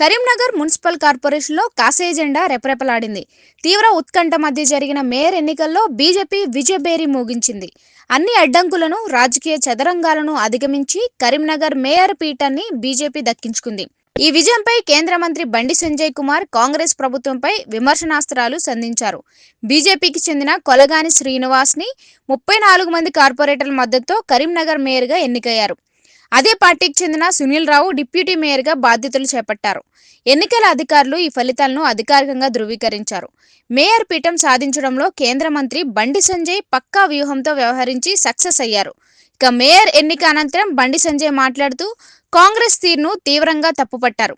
Karimnagar municipal కార్పొరేషన్లో కాసే జెండా రెపరెపలాడింది. తీవ్ర ఉత్కంఠ మధ్య జరిగిన మేయర్ ఎన్నికల్లో బీజేపీ విజయబేరి మోగించింది. అన్ని అడ్డంకులను రాజకీయ చదరంగాలను అధిగమించి కరీంనగర్ మేయర్ పీఠాన్ని బీజేపీ దక్కించుకుంది. ఈ విజయంపై కేంద్ర మంత్రి బండి సంజయ్ కుమార్ కాంగ్రెస్ ప్రభుత్వంపై విమర్శనాస్త్రాలు సంధించారు. బీజేపీకి చెందిన కొలగాని శ్రీనివాస్ని ముప్పై నాలుగు మంది కార్పొరేటర్ల మద్దతుతో కరీంనగర్ మేయర్గా ఎన్నికయ్యారు. అదే పార్టీకి చెందిన సునీల్ రావు డిప్యూటీ మేయర్గా బాధ్యతలు చేపట్టారు. ఎన్నికల అధికారులు ఈ ఫలితాలను అధికారికంగా ధృవీకరించారు. మేయర్ పీఠం సాధించడంలో కేంద్ర మంత్రి బండి సంజయ్ పక్కా వ్యూహంతో వ్యవహరించి సక్సెస్ అయ్యారు. ఇక మేయర్ ఎన్నిక అనంతరం బండి సంజయ్ మాట్లాడుతూ కాంగ్రెస్ తీరును తీవ్రంగా తప్పుపట్టారు.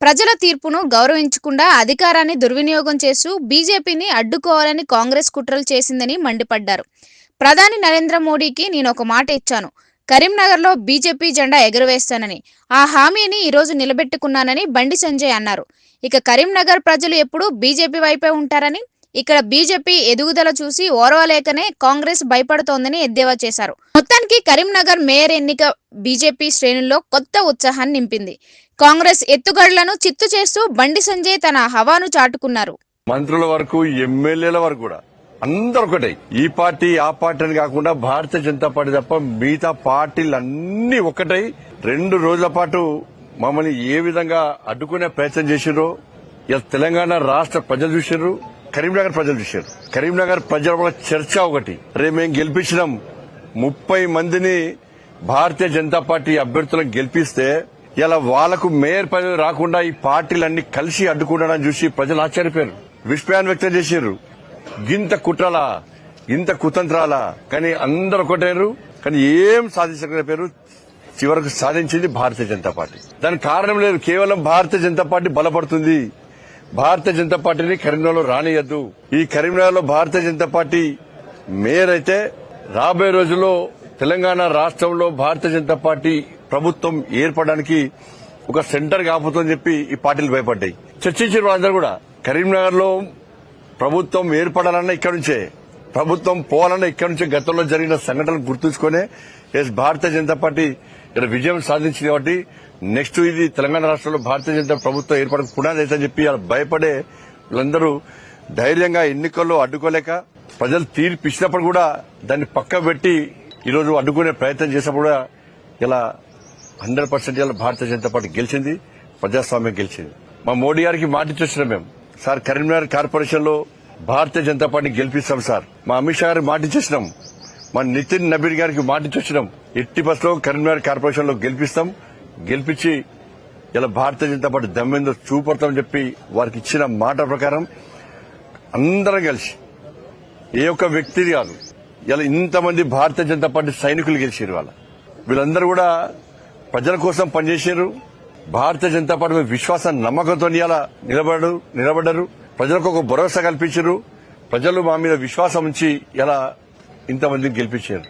ప్రజల తీర్పును గౌరవించకుండా అధికారాన్ని దుర్వినియోగం చేస్తూ బీజేపీని అడ్డుకోవాలని కాంగ్రెస్ కుట్రలు చేసిందని మండిపడ్డారు. ప్రధాని నరేంద్ర మోడీకి నేను ఒక మాట ఇచ్చాను. కరీంనగర్లో బీజేపీ జెండా ఎగురవేస్తానని ఆ హామీని ఈరోజు నిలబెట్టుకున్నానని బండి సంజయ్ అన్నారు. ఇక కరీంనగర్ ప్రజలు ఎప్పుడూ బీజేపీ వైపే ఉంటారని ఇక్కడ బీజేపీ ఎదుగుదల చూసి ఓర్వలేకనే కాంగ్రెస్ భయపడుతోందని ఎద్దేవా చేశారు. మొత్తానికి కరీంనగర్ మేయర్ ఎన్నిక బీజేపీ శ్రేణుల్లో కొత్త ఉత్సాహాన్ని నింపింది. కాంగ్రెస్ ఎత్తుగడలను చిత్తు చేస్తూ బండి సంజయ్ తన హవాను చాటుకున్నారు. మంత్రుల వరకు ఎమ్మెల్యేల వరకు కూడా అందరు ఒకటే ఈ పార్టీ ఆ పార్టీ అని కాకుండా భారతీయ జనతా పార్టీ తప్ప మిగతా పార్టీలు అన్ని ఒకటై రెండు రోజుల పాటు మమ్మల్ని ఏ విధంగా అడ్డుకునే ప్రయత్నం చేసిర్రో ఇలా తెలంగాణ రాష్ట్ర ప్రజలు చూసారు కరీంనగర్ ప్రజలు చూశారు కరీంనగర్ ప్రజల చర్చ ఒకటి. రేపు మేము గెలిపించినాం. ముప్పై మందిని భారతీయ జనతా పార్టీ అభ్యర్థులను గెలిపిస్తే ఇలా వాళ్ళకు మేయర్ పదవి రాకుండా ఈ పార్టీలన్నీ కలిసి అడ్డుకుంటాడని చూసి ప్రజలు ఆశ్చర్యపోయారు. విస్మయాన్ని వ్యక్తం చేశారు గింత కుట్రలా ఇంత కుతంత్రాలా. కానీ అందరు ఒకటేరు కానీ ఏం సాధించకపోయారు చివరకు సాధించింది భారతీయ జనతా పార్టీ. దానికి కారణం లేదు కేవలం భారతీయ జనతా పార్టీ బలపడుతుంది. భారతీయ జనతా పార్టీని కరీంనగర్లో రానియద్దు. ఈ కరీంనగర్లో భారతీయ జనతా పార్టీ మేయర్ అయితే రాబోయే రోజుల్లో తెలంగాణ రాష్ట్రంలో భారతీయ జనతా పార్టీ ప్రభుత్వం ఏర్పడడానికి ఒక సెంటర్ కాపుతుందని చెప్పి ఈ పార్టీలు భయపడ్డాయి. చర్చించిన వాళ్ళందరూ కూడా కరీంనగర్లో ప్రభుత్వం ఏర్పడాలన్నా ఇక్కడి నుంచే ప్రభుత్వం పోవాలన్నా ఇక్కడి నుంచే గతంలో జరిగిన సంఘటనలు గుర్తుంచుకునే ఎస్ భారతీయ జనతా పార్టీ ఇక్కడ విజయం సాధించింది కాబట్టి నెక్స్ట్ ఇది తెలంగాణ రాష్ట్రంలో భారతీయ జనతా ప్రభుత్వం ఏర్పడక పునాది అయితే చెప్పి భయపడే వీళ్ళందరూ ధైర్యంగా ఎన్నికల్లో అడ్డుకోలేక ప్రజలు తీర్పు ఇచ్చినప్పుడు కూడా దాన్ని పక్క పెట్టి ఈరోజు అడ్డుకునే ప్రయత్నం చేసినప్పుడు కూడా ఇలా హండ్రెడ్ పర్సెంట్ ఇలా భారతీయ జనతా పార్టీ గెలిచింది ప్రజాస్వామ్యం గెలిచింది. మా మోడీ గారికి మాట ఇచ్చొచ్చినాం మేము. సార్ కరీంనగర్ కార్పొరేషన్లో భారతీయ జనతా పార్టీ గెలిపిస్తాం సార్. మా అమిత్ షా గారికి మాట ఇచ్చేసినాం. మా నితిన్ నబీర్ గారికి మాట ఇచ్చొచ్చినాం ఎట్టి బస్లో కరీంనగర్ కార్పొరేషన్లో గెలిపిస్తాం. గెలిపించి ఇలా భారతీయ జనతా పార్టీ దమ్మిందో చూపడతామని చెప్పి వారికి ఇచ్చిన మాట ప్రకారం అందరం కలిసి ఏ ఒక్క వ్యక్తి కాదు ఇలా ఇంతమంది భారతీయ జనతా పార్టీ సైనికులు గెలిచారు వాళ్ళ వీళ్ళందరూ కూడా ప్రజల కోసం పనిచేశారు భారతీయ జనతా పార్టీ మీద విశ్వాసం నమ్మకంతో ఇలా నిలబడరు నిలబడ్డారు. ప్రజలకు ఒక భరోసా కల్పించారు ప్రజలు మా మీద విశ్వాసం ఉంచి ఇలా ఇంతమందిని గెలిపించారు